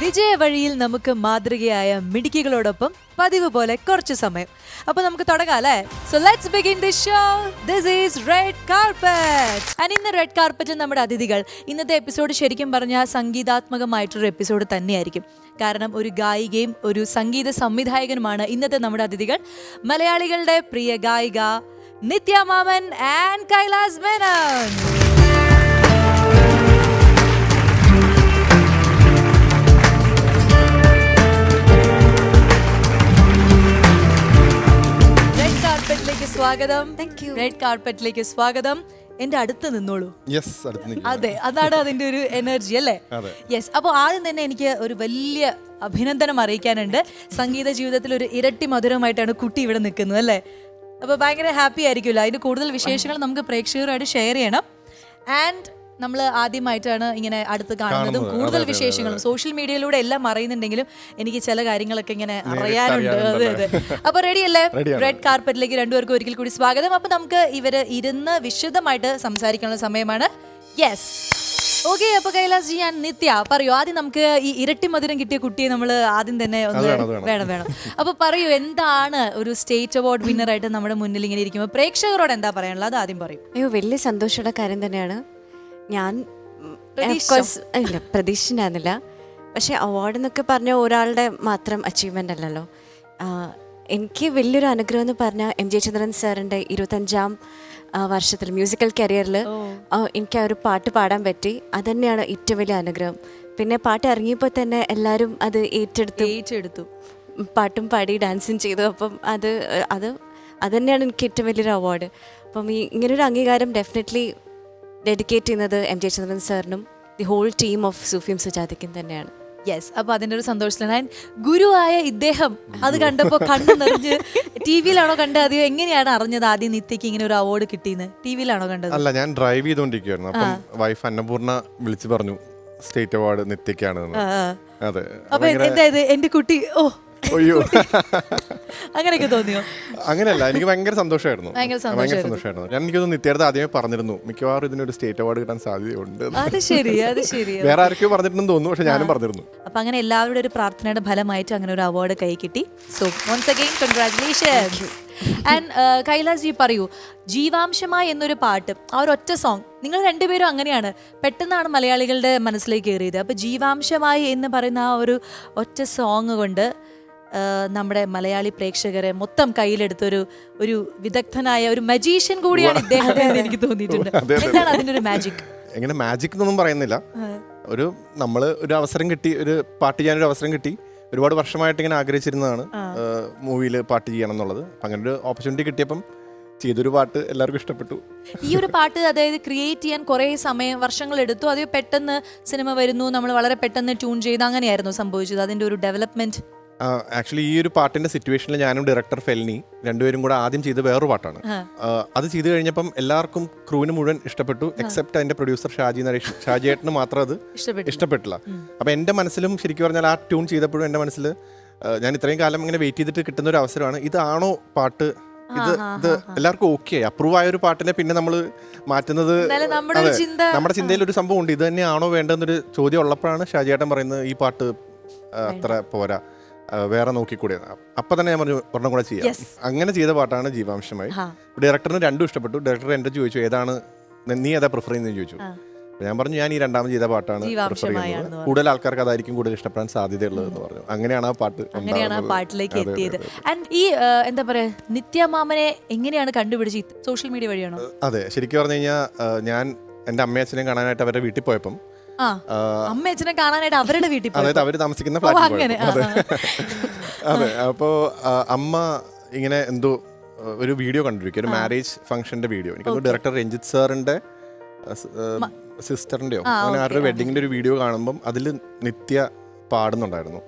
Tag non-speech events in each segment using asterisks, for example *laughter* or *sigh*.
വിജയ വഴിയിൽ നമുക്ക് മാതൃകയായ മിടുക്കികളോടൊപ്പം പതിവ് പോലെ കുറച്ച് സമയം. അപ്പൊ നമുക്ക് തുടങ്ങാം so let's begin the show this is red carpet and ഇന്ന് റെഡ് കാർപ്പറ്റിൽ നമ്മുടെ അതിഥികൾ ഇന്നത്തെ എപ്പിസോഡ് ശരിക്കും പറഞ്ഞാൽ സംഗീതാത്മകമായിട്ടൊരു എപ്പിസോഡ് തന്നെയായിരിക്കും. കാരണം ഒരു ഗായികയും ഒരു സംഗീത സംവിധായകനുമാണ് ഇന്നത്തെ നമ്മുടെ അതിഥികൾ. മലയാളികളുടെ പ്രിയ ഗായിക നിത്യ മാമൻ ആൻഡ് കൈലാസ് മേനൻ സ്വാഗതം. റെഡ് കാർപ്പറ്റിലേക്ക് സ്വാഗതം. എന്റെ അടുത്ത് നിന്നോളൂ. അതെ അതാണ് അതിന്റെ ഒരു എനർജി അല്ലേ. യെസ് അപ്പോൾ ആദ്യം തന്നെ എനിക്ക് ഒരു വലിയ അഭിനന്ദനം അറിയിക്കാനുണ്ട്. സംഗീത ജീവിതത്തിൽ ഒരു ഇരട്ടി മധുരമായിട്ടാണ് കുട്ടി ഇവിടെ നിൽക്കുന്നത് അല്ലേ? അപ്പോൾ ഭയങ്കര ഹാപ്പി ആയിരിക്കുമല്ലോ. അതിന്റെ കൂടുതൽ വിശേഷങ്ങൾ നമുക്ക് പ്രേക്ഷകരുമായിട്ട് ഷെയർ ചെയ്യണം. ആൻഡ് നമ്മൾ ആദ്യമായിട്ടാണ് ഇങ്ങനെ അടുത്ത് കാണുന്നതും. കൂടുതൽ വിശേഷങ്ങളും സോഷ്യൽ മീഡിയയിലൂടെ എല്ലാം അറിയുന്നുണ്ടെങ്കിലും എനിക്ക് ചില കാര്യങ്ങളൊക്കെ ഇങ്ങനെ അറിയാനുണ്ട്. അതെ അതെ. അപ്പൊ റെഡി അല്ലേ? റെഡ് കാർപ്പറ്റിലേക്ക് രണ്ടുപേർക്കും ഒരിക്കൽ കൂടി സ്വാഗതം. അപ്പൊ നമുക്ക് ഇവർ ഇരുന്ന് വിശദമായിട്ട് സംസാരിക്കാനുള്ള സമയമാണ്. യെസ് ഓക്കെ അപ്പൊ കൈലാസ് ജി ഞാൻ നിത്യ പറയൂ. ആദ്യം നമുക്ക് ഈ ഇരട്ടി മധുരം കിട്ടിയ കുട്ടിയെ നമ്മൾ ആദ്യം തന്നെ ഒന്ന് വേണം, വേണം. അപ്പൊ പറയൂ എന്താണ് ഒരു സ്റ്റേറ്റ് അവാർഡ് വിന്നർ ആയിട്ട് നമ്മുടെ മുന്നിൽ ഇങ്ങനെ ഇരിക്കുമ്പോൾ പ്രേക്ഷകരോട് എന്താ പറയാനുള്ളത്? അത് ആദ്യം പറയും. അയ്യോ വലിയ സന്തോഷമുള്ള കാര്യം തന്നെയാണ്. ഞാൻ ഇല്ല പ്രതീക്ഷിച്ചിട്ടുണ്ടായിരുന്നില്ല പക്ഷെ അവാർഡ് എന്നൊക്കെ പറഞ്ഞ ഒരാളുടെ മാത്രം അച്ചീവ്മെന്റ് അല്ലല്ലോ. എനിക്ക് വലിയൊരു അനുഗ്രഹം എന്ന് പറഞ്ഞാൽ എം ജെ ചന്ദ്രൻ സാറിന്റെ ഇരുപത്തഞ്ചാം വർഷത്തിൽ മ്യൂസിക്കൽ കരിയറിൽ എനിക്ക് ആ ഒരു പാട്ട് പാടാൻ പറ്റി. അതന്നെയാണ് ഏറ്റവും വലിയ അനുഗ്രഹം. പിന്നെ പാട്ട് ഇറങ്ങിയപ്പോൾ തന്നെ എല്ലാവരും അത് ഏറ്റെടുത്ത്. ഏറ്റെടുത്തു. പാട്ടും പാടി ഡാൻസും ചെയ്തു. അപ്പം അത് അത് അത് തന്നെയാണ് എനിക്ക് ഏറ്റവും വലിയൊരു അവാർഡ് അപ്പം ഈ ഇങ്ങനൊരു അംഗീകാരം ഡെഫിനറ്റ്ലി ഡെഡിക്കേറ്റ് ചെയ്യുന്നത് എം ജെ ചന്ദ്രൻ സാറിനും ദി ഹോൾ ടീം ഓഫ് സൂഫിയും സുജാതയ്ക്കും തന്നെയാണ്. യെസ് അപ്പൊ അതിന്റെ ഒരു സന്തോഷത്തിലാണ്. ഞാൻ ഗുരുവായ ഇദ്ദേഹം അത് കണ്ടപ്പോ കണ്ണു നിറഞ്ഞ് ടി വിയിലാണോ കണ്ടത്? അത് എങ്ങനെയാണ് അറിഞ്ഞത് ആദ്യം നിത്യക്ക് ഇങ്ങനെ ഒരു അവാർഡ് കിട്ടിയെന്ന്? ടി വിയിലാണോ കണ്ടത്? അല്ല ഞാൻ ഡ്രൈവ് ചെയ്തുകൊണ്ടിരിക്കുകയായിരുന്നു അപ്പം വൈഫ് അന്നപൂർണ വിളിച്ചു പറഞ്ഞു സ്റ്റേറ്റ് അവാർഡ് നിത്യക്കാണ് അപ്പൊ എന്താ ഇത്? എന്റെ കുട്ടി ഓ അങ്ങനെയൊക്കെ തോന്നിയോ? അങ്ങനെയല്ല എനിക്ക് ഭയങ്കര സന്തോഷമായിരുന്നു. ഭയങ്കര സന്തോഷമായിരുന്നു. ഞാൻ എനിക്കൊന്ന് നിത്യടുത്ത് ആദ്യമേ പറഞ്ഞിരുന്നു മിക്കവാറും ഇതിനൊരു സ്റ്റേറ്റ് അവാർഡ് കിട്ടാൻ സാധ്യതയുണ്ട്. എന്ന്. അത് ശരി അത് ശരി. വേറെ ആർക്കും പറഞ്ഞിട്ടുണ്ടെന്ന് തോന്നുന്നു പക്ഷെ ഞാനും പറഞ്ഞിരുന്നു. അപ്പൊ അങ്ങനെ എല്ലാവരുടെ ഒരു പ്രാർത്ഥനയുടെ ഫലമായിട്ട് അങ്ങനെ ഒരു അവാർഡ് കൈ കിട്ടി. So once again congratulations and Kailas ji പറയൂ ജീവാംശമായി എന്നൊരു പാട്ട് ആ ഒരു ഒറ്റ സോങ് നിങ്ങൾ രണ്ടുപേരും അങ്ങനെയാണ് പെട്ടെന്നാണ് മലയാളികളുടെ മനസ്സിലേക്ക് കയറിയത്. അപ്പൊ ജീവാംശമായി എന്ന് പറയുന്ന ആ ഒരു ഒറ്റ സോങ് കൊണ്ട് നമ്മുടെ മലയാളി പ്രേക്ഷകരെ മൊത്തം കയ്യിലെടുത്തൊരു ഒരു വിദഗ്ധനായ ഒരു മജീഷ്യൻ കൂടിയാണ് ഇദ്ദേഹം എന്ന് എനിക്ക് തോന്നിയിട്ടുണ്ട്. എന്താണ് അതിന്റെ ഒരു മാജിക് എങ്ങനെ മാജിക് എന്നൊന്നും പറയുന്നില്ല. ഒരു നമ്മൾ ഒരു അവസരം കിട്ടി ഒരു പാട്ട് ചെയ്യാനൊരു അവസരം കിട്ടി. ഒരുപാട് വർഷമായിട്ട് ഇങ്ങനെ ആഗ്രഹിച്ചിരുന്നതാണ് മൂവിയിൽ പാട്ട് ചെയ്യണം എന്നുള്ളത്. അങ്ങനെ ഒരു ഓപ്പർച്യൂണിറ്റി കിട്ടിയപ്പം ചെയ്തൊരു പാട്ട് എല്ലാവർക്കും ഇഷ്ടപ്പെട്ടു. ഈ ഒരു പാട്ട് അതായത് ക്രിയേറ്റ് ചെയ്യാൻ കുറേ സമയം വർഷങ്ങൾ എടുത്തു. അത് പെട്ടെന്ന് സിനിമ വരുന്നു നമ്മൾ വളരെ പെട്ടെന്ന് ട്യൂൺ ചെയ്ത് അങ്ങനെയായിരുന്നു സംഭവിച്ചത്. അതിന്റെ ഒരു ഡെവലപ്മെന്റ് ആക്ച്വലി ഈ ഒരു പാട്ടിന്റെ സിറ്റുവേഷനിൽ ഞാനും ഡയറക്ടർ ഫെൽനി രണ്ടുപേരും കൂടെ ആദ്യം ചെയ്ത വേറൊരു പാട്ടാണ്. അത് ചെയ്തു കഴിഞ്ഞപ്പം എല്ലാവർക്കും ക്രൂവിന് മുഴുവൻ ഇഷ്ടപ്പെട്ടു എക്സെപ്റ്റ് അതിന്റെ പ്രൊഡ്യൂസർ ഷാജി നരേഷ്. ഷാജിയേട്ടന് മാത്രം അത് ഇഷ്ടപ്പെട്ടില്ല. അപ്പൊ എന്റെ മനസ്സിലും ശരിക്കും പറഞ്ഞാൽ ആ ട്യൂൺ ചെയ്തപ്പോഴും എന്റെ മനസ്സിൽ ഞാൻ ഇത്രയും കാലം ഇങ്ങനെ വെയിറ്റ് ചെയ്തിട്ട് കിട്ടുന്ന ഒരു അവസരമാണ്. ഇതാണോ പാട്ട്? ഇത് ഇത് എല്ലാവർക്കും ഓക്കെ അപ്രൂവ് ആയ ഒരു പാട്ടിനെ പിന്നെ നമ്മൾ മാറ്റുന്നത് നമ്മുടെ ചിന്ത നമ്മുടെ ചിന്തയിൽ ഒരു സംഭവം ഉണ്ട് ഇത് തന്നെയാണോ വേണ്ടതെന്നൊരു ചോദ്യം ഉള്ളപ്പോഴാണ് ഷാജിയേട്ടൻ പറയുന്നത് ഈ പാട്ട് അത്ര പോരാ. വേറെ നോക്കിക്കൂടെ? അപ്പൊ തന്നെ ഞാൻ പറഞ്ഞു ഒരെണ്ണം കൂടെ ചെയ്യാം. അങ്ങനെ ചെയ്ത പാട്ടാണ് ജീവാംശമായി. ഡയറക്ടറിന് രണ്ടും ഇഷ്ടപ്പെട്ടു. ഡയറക്ടർ എന്റെ ചോദിച്ചു ഏതാണ്? നീ ഏതാ പ്രിഫർ ചെയ്യുന്നത് ചോദിച്ചു. ഞാൻ പറഞ്ഞു ഞാൻ ഈ രണ്ടാമത് ചെയ്ത പാട്ടാണ് പ്രിഫർ ചെയ്യുന്നത്. കൂടുതൽ ആൾക്കാർക്ക് അതായിരിക്കും കൂടുതൽ ഇഷ്ടപ്പെടാൻ സാധ്യതയുള്ളതെന്ന് പറഞ്ഞു. അങ്ങനെയാണ് ആ പാട്ട് അങ്ങനെയാണ് ആ. പാട്ടിലേക്ക് എത്തിയത്. ആൻഡ് ഈ എന്താ പറയാ നിത്യമാമനെ എങ്ങനെയാണ് കണ്ടുപിടിച്ച് സോഷ്യൽ മീഡിയ വഴിയാണോ? അതെ ശരിക്കും പറഞ്ഞു കഴിഞ്ഞാൽ ഞാൻ എന്റെ അമ്മയച്ഛനെയും കാണാനായിട്ട് അവരുടെ വീട്ടിൽ പോയപ്പം അമ്മ അച്ഛനെ കാണാനായിട്ട് അവരുടെ വീട്ടിൽ അതായത് അവർ താമസിക്കുന്ന ഫ്ലാറ്റിൽ. അതെ. അതെ അപ്പോ അമ്മ ഇങ്ങനെ എന്തോ ഒരു വീഡിയോ കണ്ടിരിക്കും. ഒരു മാരേജ് ഫംഗ്ഷന്റെ വീഡിയോ. എനിക്ക് ഡയറക്ടർ രഞ്ജിത്ത് സാറിന്റെ സിസ്റ്ററിന്റെയോ അങ്ങനെ ആരുടെ. വെഡിങ്ങിന്റെ ഒരു വീഡിയോ കാണുമ്പോൾ അതിൽ നിത്യ പാടുന്നുണ്ടായിരുന്നു.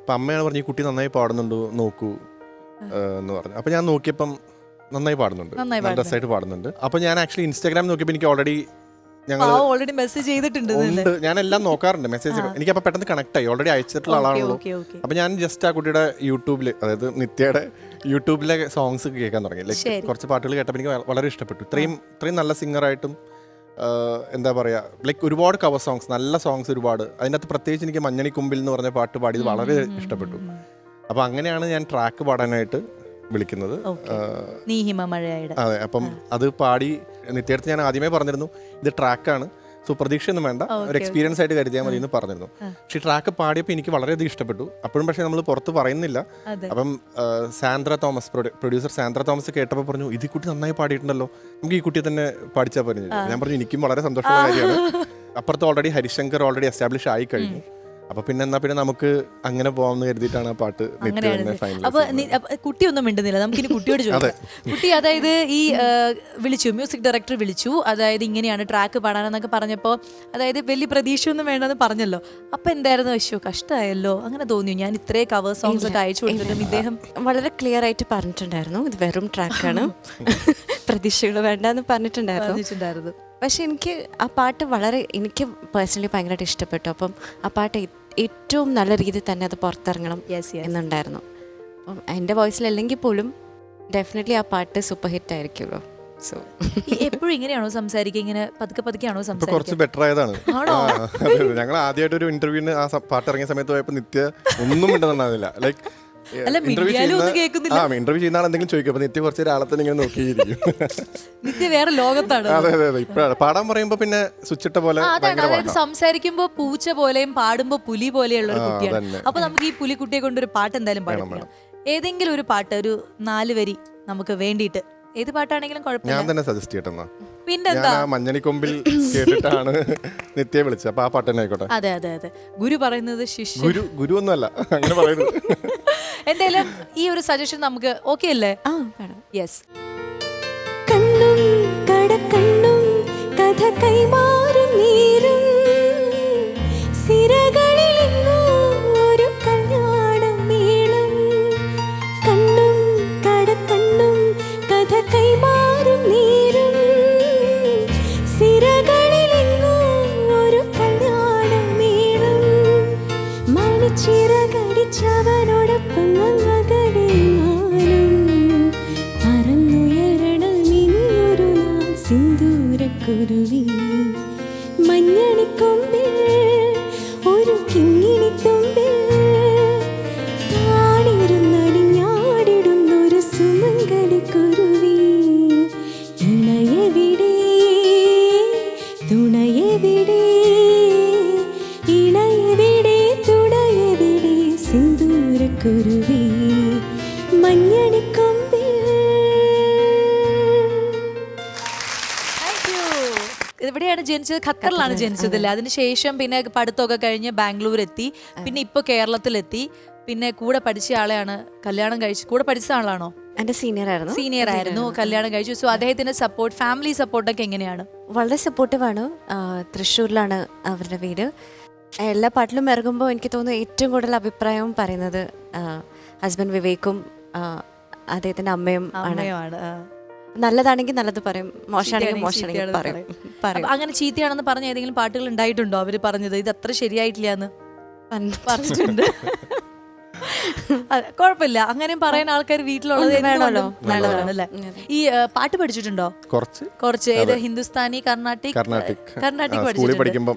അപ്പൊ അമ്മയാണ് പറഞ്ഞു ഈ കുട്ടി നന്നായി പാടുന്നുണ്ട്? നോക്കൂ. എന്ന് പറഞ്ഞു. അപ്പൊ ഞാൻ നോക്കിയപ്പം നന്നായി പാടുന്നുണ്ട്. നല്ല രസമായിട്ട് പാടുന്നുണ്ട്. അപ്പൊ ഞാൻ ആക്ച്വലി ഇൻസ്റ്റാഗ്രാം നോക്കിയപ്പോൾ എനിക്ക് ഓൾറെഡി ഞങ്ങൾ ഓൾറെഡി മെസ്സേജ് ചെയ്തിട്ടുണ്ട് ഉണ്ട്. ഞാൻ എല്ലാം നോക്കാറുണ്ട് മെസ്സേജ് എനിക്ക് അപ്പൊ പെട്ടെന്ന് കണക്ട് ആയി. ഓൾറെഡി അയച്ചിട്ടുള്ള ആളാണല്ലോ. അപ്പൊ ഞാൻ ജസ്റ്റ് ആ കുട്ടിയുടെ യൂട്യൂബിൽ അതായത് നിത്യയുടെ യൂട്യൂബിലെ സോങ്സ് കേൾക്കാൻ തുടങ്ങി. ലൈക്ക് കുറച്ച് പാട്ടുകൾ കേട്ടപ്പോൾ എനിക്ക് വളരെ ഇഷ്ടപ്പെട്ടു. ഇത്രയും ഇത്രയും നല്ല സിംഗറായിട്ടും ആയിട്ടും എന്താ പറയാ ലൈക്ക് ഒരുപാട് കവർ സോങ്സ് നല്ല സോങ്സ് ഒരുപാട്. അതിനകത്ത് പ്രത്യേകിച്ച് എനിക്ക് മഞ്ഞണി കുമ്പിൽ എന്ന് പറഞ്ഞ പാട്ട് പാടിയത് വളരെ ഇഷ്ടപ്പെട്ടു. അപ്പോൾ അങ്ങനെയാണ് ഞാൻ ട്രാക്ക് പാടാനായിട്ട് വിളിക്കുന്നത്. ആഹ്, നീ ഹിമമഴയുടെ അതെ അപ്പം അത് പാടി നിത്യടുത്ത് ഞാൻ ആദ്യമേ പറഞ്ഞിരുന്നു ഇത് ട്രാക്കാണ് സോ പ്രതീക്ഷയൊന്നും വേണ്ട ഒരു എക്സ്പീരിയൻസ് ആയിട്ട് കരുതിയാൽ മതി എന്ന് പറഞ്ഞിരുന്നു. പക്ഷേ ട്രാക്ക് പാടിയപ്പോൾ എനിക്ക് വളരെയധികം ഇഷ്ടപ്പെട്ടു. അപ്പോഴും പക്ഷേ നമ്മൾ പുറത്ത് പറയുന്നില്ല. അപ്പം സാന്ദ്ര തോമസ് പ്രൊഡ്യൂസർ സാന്ദ്ര തോമസ് കേട്ടപ്പോൾ പറഞ്ഞു ഇത് കുട്ടി നന്നായി പാടിയിട്ടുണ്ടല്ലോ. നമുക്ക് ഈ കുട്ടിയെ തന്നെ പാടിച്ചാൽ പറഞ്ഞു ഞാൻ പറഞ്ഞു എനിക്കും വളരെ സന്തോഷമുള്ള കാര്യമാണ്. അപ്പുറത്ത് ഓൾറെഡി ഹരിശങ്കർ ഓൾറെഡി എസ്റ്റാബ്ലിഷ് ആയി കഴിഞ്ഞു. അപ്പൊ പിന്നെ എന്നാ പിന്നെ നമുക്ക് അങ്ങനെ പോവാന്ന് കരുതിയിട്ടാണ് ആ പാട്ട് അപ്പൊ നി- അപ്പൊ കുട്ടിയൊന്നും മിണ്ടുന്നില്ല. നമുക്കിനി കുട്ടിയോട് ചോദിക്കാം. കുട്ടി അതായത് ഈ വിളിച്ചു മ്യൂസിക് ഡയറക്ടർ വിളിച്ചു. അതായത് ഇങ്ങനെയാണ് ട്രാക്ക് പാടാനെന്നൊക്കെ പറഞ്ഞപ്പോൾ അതായത് വലിയ പ്രതീക്ഷയൊന്നും വേണ്ടെന്ന് പറഞ്ഞല്ലോ. അപ്പൊ എന്തായിരുന്നു അശ്യോ കഷ്ടമായല്ലോ അങ്ങനെ തോന്നിയോ? ഞാൻ ഇത്രേ കവർ സോങ്സ് ഒക്കെ അയച്ചു കൊടുത്തിട്ടും ഇദ്ദേഹം വളരെ ക്ലിയർ ആയിട്ട് പറഞ്ഞിട്ടുണ്ടായിരുന്നു. ഇത് വെറും ട്രാക്കാണ് *laughs* പ്രതീക്ഷകൾ വേണ്ടെന്ന് പറഞ്ഞിട്ടുണ്ടായിരുന്നു. പറഞ്ഞിട്ടുണ്ടായിരുന്നു. പക്ഷെ എനിക്ക് ആ പാട്ട് വളരെ എനിക്ക് പേഴ്സണലി ഭയങ്കരമായിട്ട് ഇഷ്ടപ്പെട്ടു. അപ്പം ആ പാട്ട് ഏറ്റവും നല്ല രീതിയിൽ തന്നെ അത് പുറത്തിറങ്ങണം. എന്നുണ്ടായിരുന്നു. അപ്പം എന്റെ വോയിസിലല്ലെങ്കിൽ പോലും ഡെഫിനറ്റ്ലി ആ പാട്ട് സൂപ്പർ ഹിറ്റ് ആയിരിക്കുമല്ലോ. സോ എപ്പോഴും ഇങ്ങനെയാണോ സംസാരിക്കുക? ഇങ്ങനെ പതുക്കെ പതുക്കെയാണോ സംസാരിക്കുക? കുറച്ച് ബെറ്റർ ആയതാണ്. ഞങ്ങൾ ആദ്യമായിട്ട് ഒരു ഇന്റർവ്യൂവിന് ആ പാട്ട് ഇറങ്ങിയ സമയത്ത് പോയപ്പോ നിത്യ ഒന്നും മിണ്ടുന്നുണ്ടാവില്ല ലൈക്ക് അല്ല. ആ ഇന്റർവ്യൂ ചെയ്യുന്ന എന്തെങ്കിലും ചോദിക്കും അപ്പൊ നിത്യ കുറച്ച് ഇങ്ങനെ നോക്കിയിരിക്കും. നിത്യ വേറെ ലോകത്താണ്. അതെ അതെ അതെ. ഇപ്പഴാണ്. പാടാൻ പറയുമ്പോ പിന്നെ പോലെ ആ, അതാണ്. അതായത് സംസാരിക്കുമ്പോ പൂച്ച പോലെയും പാടുമ്പോ പുലി പോലെയുള്ള ഒരു കുട്ടിയാണ്. അപ്പൊ നമുക്ക് ഈ പുലിക്കുട്ടിയെ കൊണ്ട് ഒരു പാട്ട് എന്തായാലും പാടിക്കണം ഏതെങ്കിലും ഒരു പാട്ട് ഒരു നാല് വരി നമുക്ക് വേണ്ടിയിട്ട്. ഏത് പാട്ടാണെങ്കിലും ഞാൻ തന്നെ സജസ്റ്റ് ചെയ്യട്ടെന്നാ. പിന്നെന്താ? മഞ്ഞണിക്കൊമ്പിൽ കേട്ടിട്ടാണ് നിത്യ വിളിച്ചത്. അപ്പൊ ആ പാട്ട് തന്നെ ആയിക്കോട്ടെ. അതെ അതെ അതെ. ഗുരു പറയുന്നത് ശിഷ്യ ഗുരു ഗുരു ഒന്നുമല്ല. അങ്ങനെ പറയുന്നത്. എന്തായാലും ഈ ഒരു സജഷൻ നമുക്ക് ഓക്കെ അല്ലേ? ആ വേണം. യെസ് കണ്ണും കടക്കണ്ണും കഥ കൈമാറും നീരും ജനിച്ചത് ഖത്തറിലാണ് ജനിച്ചത് അല്ലേ അതിനുശേഷം പിന്നെ പഠിത്തമൊക്കെ കഴിഞ്ഞ് ബാംഗ്ലൂർ എത്തി പിന്നെ ഇപ്പൊ കേരളത്തിലെത്തി. പിന്നെ കൂടെ പഠിച്ച ആളെയാണ് കല്യാണം കഴിച്ച് കൂടെ പഠിച്ച ആളാണോ? എന്റെ സീനിയർ ആയിരുന്നു. സീനിയർ ആയിരുന്നു. കല്യാണം കഴിച്ചു. സോ അദ്ദേഹത്തിന്റെ സപ്പോർട്ട് ഫാമിലി സപ്പോർട്ടൊക്കെ എങ്ങനെയാണ്? വളരെ സപ്പോർട്ടീവാണ് തൃശ്ശൂരിലാണ് അവരുടെ വീട്. എല്ലാ പാട്ടിലും ഇറങ്ങുമ്പോൾ എനിക്ക് തോന്നുന്നു ഏറ്റവും കൂടുതൽ അഭിപ്രായവും പറയുന്നത് ഹസ്ബൻഡ് വിവേക്കും അദ്ദേഹത്തിന്റെ അമ്മയും ആണ്. നല്ലതാണെങ്കിൽ നല്ലത് പറയും മോശമാണെങ്കിൽ മോശമാണെങ്കിൽ പറയും പറയും. അങ്ങനെ ചീത്തയാണെന്ന് പറഞ്ഞ ഏതെങ്കിലും പാട്ടുകൾ ഉണ്ടായിട്ടുണ്ടോ അവർ പറഞ്ഞത് ഇത് അത്ര ശരിയായിട്ടില്ല എന്ന് പറഞ്ഞിട്ടുണ്ട്. *laughs* *laughs* കുഴപ്പമില്ല. അങ്ങനെയും പറയാൻ ആൾക്കാർ വീട്ടിലുള്ളത് വേണമല്ലോ. നല്ലതാണ് അല്ലേ? ഈ പാട്ട് പഠിച്ചിട്ടുണ്ടോ? കുറച്ച്. കുറച്ച്. ഏത്? ഹിന്ദുസ്ഥാനി കർണാട്ടിക്? കർണാട്ടിക്. കർണാട്ടിക് പഠിച്ചിട്ടുണ്ട്.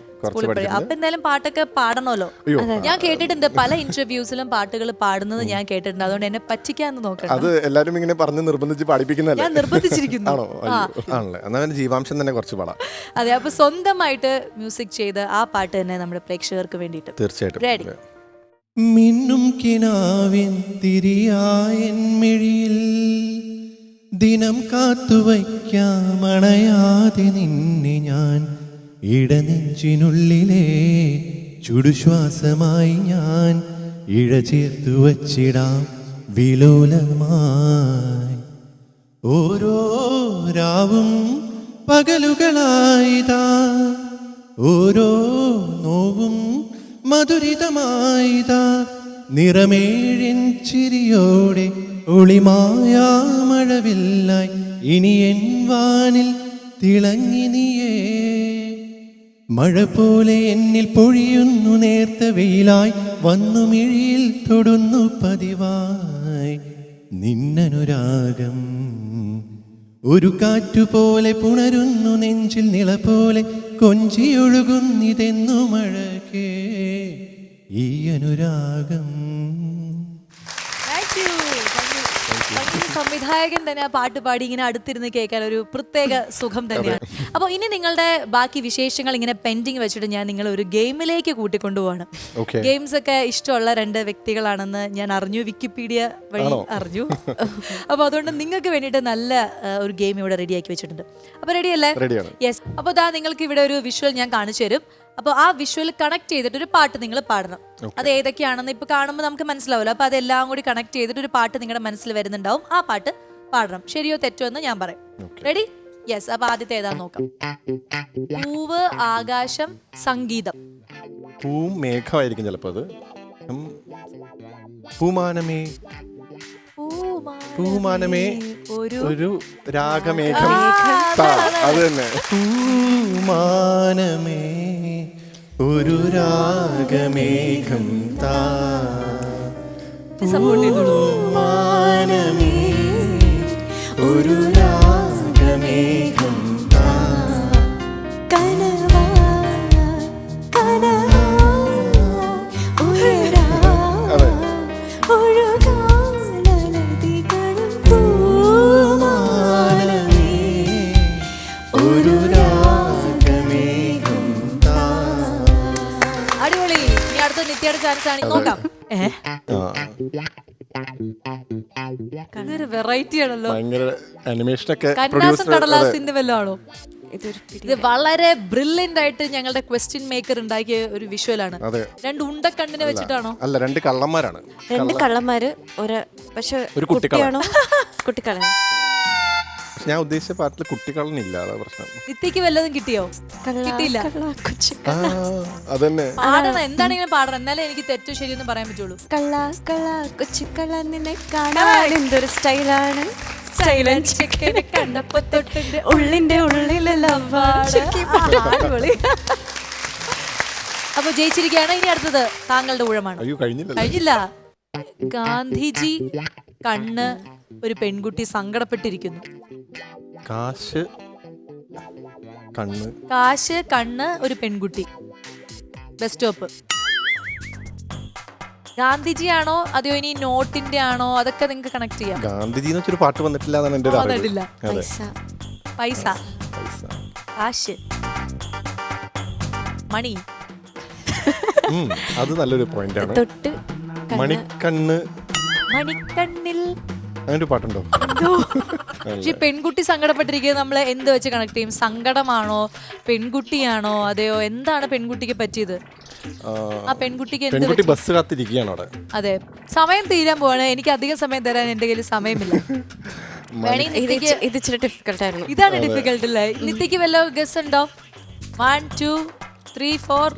അപ്പൊ എന്തായാലും പാട്ടൊക്കെ പാടണമല്ലോ. ഞാൻ കേട്ടിട്ടുണ്ട്. പല ഇന്റർവ്യൂസിലും പാട്ടുകൾ പാടുന്നത് ഞാൻ കേട്ടിട്ടുണ്ട്. അതുകൊണ്ട് എന്നെ പറ്റിക്കാന്ന് നോക്കണം അത് എല്ലാരും ഇങ്ങനെ പറഞ്ഞ് നിർബന്ധിച്ച് പാടിപ്പിക്കുന്നല്ലേ ഞാൻ നിർബന്ധിച്ചിരിക്കുന്നു. ജീവാംശം തന്നെ കുറച്ച് പാടാം. അതെ അപ്പൊ സ്വന്തമായിട്ട് മ്യൂസിക് ചെയ്ത് ആ പാട്ട് തന്നെ നമ്മുടെ പ്രേക്ഷകർക്ക് വേണ്ടിയിട്ട്. തീർച്ചയായിട്ടും. മിന്നും കിനാവിൻ തിരിയായൻ മിഴിയിൽ ദിനം കാത്തുവയ്ക്കാമണയാതെ നിന്നെ ഞാൻ ഇടനെഞ്ചിനുള്ളിലെ ചുടുശ്വാസമായി ഞാൻ ഇഴ ചേർത്തു വച്ചിടാം വിലോലമായി. ഓരോ രാവും പകലുകളായിതാ. ഓരോ നോവും മധുരിതമായിതാ. നിറമേഴിൻ ചിരിയോടെ ഒളിമായാമഴവില്ലായി ഇനി എൻ വാനിൽ തിളങ്ങി നീയേ. മഴ പോലെ എന്നിൽ പൊഴിയുന്നു നേർത്ത വെയിലായി. വന്നു മിഴിയിൽ തൊടുന്നു പതിവായി. നിന്നനുരാഗം ഒരു കാറ്റുപോലെ പുണരുന്നു നെഞ്ചിൽ നിള പോലെ. കൊഞ്ചിയൊഴുകുന്നിതെന്നു മഴകേ ഈ അനുരാഗം സംവിധായകൻ തന്നെ ആ പാട്ട് പാടി ഇങ്ങനെ അടുത്തിരുന്ന് കേൾക്കാൻ ഒരു പ്രത്യേക സുഖം തന്നെയാണ്. അപ്പോൾ ഇനി നിങ്ങളുടെ ബാക്കി വിശേഷങ്ങൾ ഇങ്ങനെ പെൻഡിങ് വെച്ചിട്ട് ഞാൻ നിങ്ങൾ ഒരു ഗെയിമിലേക്ക് കൂട്ടിക്കൊണ്ടുപോവാണ്. Okay. ഗെയിംസ് ഒക്കെ ഇഷ്ടമുള്ള രണ്ട് വ്യക്തികളാണെന്ന് ഞാൻ അറിഞ്ഞു. വിക്കിപീഡിയ വഴി അറിഞ്ഞു. അപ്പോൾ അതുകൊണ്ട് നിങ്ങൾക്ക് വേണ്ടിയിട്ട് നല്ല ഒരു ഗെയിം ഇവിടെ റെഡിയാക്കി വെച്ചിട്ടുണ്ട്. അപ്പോൾ റെഡിയല്ലേ റെഡിയാണ് യെസ് അപ്പോൾ ദാ നിങ്ങൾക്ക് ഇവിടെ ഒരു വിഷ്വൽ ഞാൻ കാണിച്ചു തരും. അപ്പോൾ ആ വിഷ്വൽ കണക്ട് ചെയ്തിട്ട് ഒരു പാട്ട് നിങ്ങൾ പാടണം. അത് ഏതൊക്കെയാണെന്ന് ഇപ്പൊ കാണുമ്പോൾ നമുക്ക് മനസ്സിലാവുമല്ലോ അപ്പൊ അതെല്ലാം കൂടി കണക്ട് ചെയ്തിട്ട് ഒരു പാട്ട് നിങ്ങളുടെ മനസ്സിൽ വരുന്നുണ്ടാവും. ആ പാട്ട് പാടണം. ശരിയോ തെറ്റോ എന്ന് ഞാൻ പറയും. റെഡി യെസ് അപ്പൊ ആദ്യത്തെ ഏതാ നോക്കാം. പൂവ് ആകാശം സംഗീതം. പൂവും മേഘമായിരിക്കും ചിലപ്പോൾ അത് പൂമാനമേ പൂമാനമേ ഒരു രാഗമേഘം. അത് തന്നെ. പൂമാനമേ ഒരു രാഗമേഘം താ. പൂമാനമേ ഒരു അടുത്ത നിത്യയുടെ ചാൻസ് ആണ് നോക്കാം. ഏഹ് വെറൈറ്റി ആണല്ലോ. ഭയങ്കര അനിമേഷനൊക്കെ കന്നാസും കടലാസിന്റെ വല്ലതും ആണോ? ഇത് വളരെ ബ്രില്യന്റ് ആയിട്ട് ഞങ്ങളുടെ ക്വസ്റ്റ്യൻ മേക്കർ ഉണ്ടാക്കിയ ഒരു വിഷ്വലാണ് ആണ്. രണ്ട് ഉണ്ടക്കണ്ണിനെ വെച്ചിട്ടാണോ? അല്ല രണ്ട് കള്ളന്മാരാണ്. രണ്ട് കള്ളന്മാര് ഒരു പക്ഷെ ഒരു കുട്ടിക്കളൻ പക്ഷെ ഞാൻ ഉദ്ദേശിച്ച പാട്ടിൽ കുട്ടിക്കള്ളനില്ല അതാ പ്രശ്നം. നിത്യക്ക് വല്ലതും കിട്ടിയോ? കിട്ടിയില്ല. ആ അതന്നെ. പാടണം എന്താണെങ്കിലും പാടണം? എന്നാലേ എനിക്ക് തെറ്റോ ശരിയൊന്നും പറയാൻ പറ്റുള്ളൂ. കള്ള കള്ള കൊച്ചു കള്ള നിന്നെ കാണാൻ എന്തൊരു സ്റ്റൈലാണ്? കണ്ടപ്പോ തൊട്ടിന്റെ ഉള്ളിന്റെ ഉള്ളിലെ ലവാണ് അടിപൊളി. അപ്പൊ ജയിച്ചിരിക്കുകയാണ് ഇനി അടുത്തത്. താങ്കളുടെ ഊഴമാണ്. അയ്യോ കഴിഞ്ഞില്ല കഴിഞ്ഞില്ല. ഗാന്ധിജി കണ്ണ് ഒരു പെൺകുട്ടി സങ്കടപ്പെട്ടിരിക്കുന്നു. കാശ് കണ്ണ്. കാശ് കണ്ണ് ഒരു പെൺകുട്ടി. ബസ് സ്റ്റോപ്പ് ഗാന്ധിജി ആണോ അതെയോ ഇനി നോട്ടിന്റെ ആണോ? അതൊക്കെ നിങ്ങൾക്ക് കണക്ട് ചെയ്യാം. ഗാന്ധിജി എന്ന് വെച്ചൊരു പാട്ട് വന്നിട്ടില്ല എന്നാണ് എന്റെ ഒരു അറിവ്. വന്നിട്ടില്ല. അതെ. പൈസ. പൈസ. പൈസ. കാശ്. മണി. ഉം, അത് നല്ലൊരു പോയിന്റ് ആണ്. തൊട്ട് മണിക്കണ്ണ്. മണിക്കണ്ണിൽ. അങ്ങനെ ഒരു പാട്ടുണ്ടോ പക്ഷെ ഈ പെൺകുട്ടി സങ്കടപ്പെട്ടിരിക്കുന്നത് നമ്മൾ എന്ത് വെച്ച് കണക്ട് ചെയ്യും? സങ്കടമാണോ? പെൺകുട്ടിയാണോ? അതെയോ? എന്താണ് പെൺകുട്ടിക്ക് പറ്റിയത്? ആ, പെൺകുട്ടിക്ക് എന്ത് പെൺകുട്ടി പറ്റി? ബസ് കാത്തിരിക്കുകയാണ് അവിടെ. അതെ. സമയം തീരാൻ പോവാണ്. എനിക്ക് അധികം സമയം തരാൻ എന്റെ കയ്യിൽ സമയമില്ല. വേണേ ഇത് നിത്യക്ക് ഇച്ചി- ഇത് ഇച്ചിരി ഡിഫിക്കൽട്ട് ആയിരുന്നു. ഇതാണ് ഡിഫിക്കൽട്ട് അല്ലേ നിത്യക്ക് വല്ല ഗസ് ഉണ്ടോ? One two three four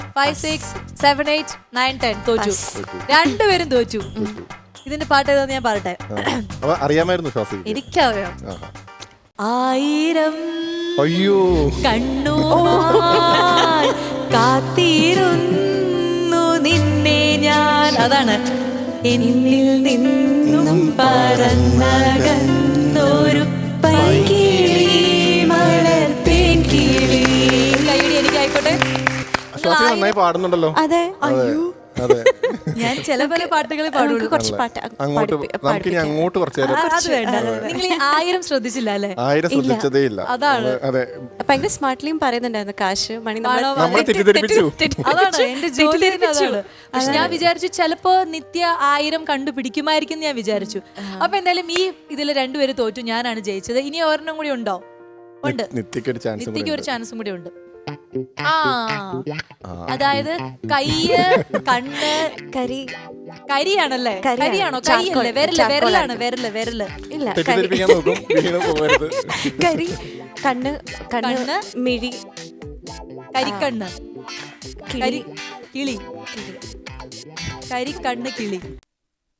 five six seven eight nine ten തോറ്റു. രണ്ടുപേരും തോറ്റു. ഇതിന്റെ പാട്ട് ഏതാന്ന് ഞാൻ പാടട്ടെ അവ അറിയാമായിരുന്നു ശ്വാസി എനിക്കറിയാം. ആഹാ. ആയിരം അയ്യോ. കണ്ണൂ കാത്തിരുന്നു നിന്നെ ഞാൻ. അതാണ്. എന്നിൽ നിന്നും പറന്നകന്നൊരു പൈകിളി മലർത്തേൻ കിളി. കൈയടി എനിക്കായിക്കോട്ടെ ശ്വാസി നന്നായി പാടുന്നുണ്ടല്ലോ. അതെ. അയ്യോ. അതെ. ഞാൻ ചില പല പാട്ടുകളെ പാടുള്ളൂ. കുറച്ച് പാട്ട് അങ്ങോട്ട് നമുക്കിനി അങ്ങോട്ട് കുറച്ച് നേരം അത് വേണ്ട. നിങ്ങൾ ഈ ആയിരം ശ്രദ്ധിച്ചില്ല അല്ലേ? ആയിരം ശ്രദ്ധിച്ചതേ ഇല്ല. അതാണ്. അതെ. ഭയങ്കര സ്മാർട്ട്ലിയും പറയുന്നുണ്ടായിരുന്നു കാശ് മണി നമ്മളെ തെറ്റിദ്ധരിപ്പിച്ചു. അതാണ് എന്റെ ജോലി തന്നെ അതാണ്. പക്ഷെ ഞാൻ വിചാരിച്ചു ചിലപ്പോ നിത്യ ആയിരം കണ്ടുപിടിക്കുമായിരിക്കും എന്ന് ഞാൻ വിചാരിച്ചു. അപ്പൊ എന്തായാലും ഈ ഇതിൽ രണ്ടുപേര് തോറ്റു ഞാനാണ് ജയിച്ചത്. ഇനി ഒരെണ്ണം കൂടി ഉണ്ടോ? ഉണ്ട്. നിത്യക്ക് ഒരു ചാൻസ് നിത്യക്ക് ഒരു ചാൻസും കൂടി ഉണ്ട്. ആ. അതായത് കയ്യ് കണ്ണ് കരി. കരിയാണല്ലേ? കരിയാണ്. കരിയാണോ? ചാക്കോൽ. കരിയല്ലേ വിരൽ ചാക്കോൽ വിരലാണ് വിരൽ വിരൽ. ഇല്ല കരി. തെറ്റിദ്ധരിപ്പിക്കാൻ നോക്കും. വീണ് പോകരുത്. കരി കണ്ണ് കണ്ണ്, കണ്ണ് മിഴി. കരിക്കണ്ണ്. കരി കിളി. കരിക്കണ്ണ് കിളി.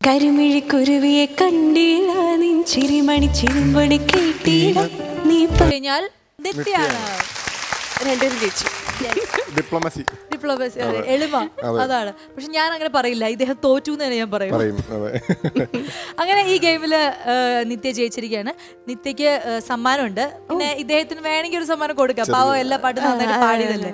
കരിമിഴി കുരുവിയെ കണ്ടില്ല നിൻ ചിരിമണി ചിരുമ്പണി കേട്ടില്ല നീ കഴിഞ്ഞാൽ നിത്യാണ്. രണ്ടുപേരും ജയിച്ചു. ഡിപ്ലോമസി ഫ്ലവേഴ്സ് എളിമ. അതാണ്. പക്ഷെ ഞാൻ അങ്ങനെ പറയില്ല. ഇദ്ദേഹം തോറ്റു എന്ന് തന്നെ ഞാൻ പറയും പറയും അതെ. അങ്ങനെ ഈ ഗെയിമിൽ നിത്യ ജയിച്ചിരിക്കുകയാണ്. നിത്യക്ക് സമ്മാനമുണ്ട്. പിന്നെ ഇദ്ദേഹത്തിന് വേണമെങ്കിൽ ഒരു സമ്മാനം കൊടുക്കാം. പാവം എല്ലാ പാട്ടും നന്നായിട്ട് പാടിയതല്ലേ?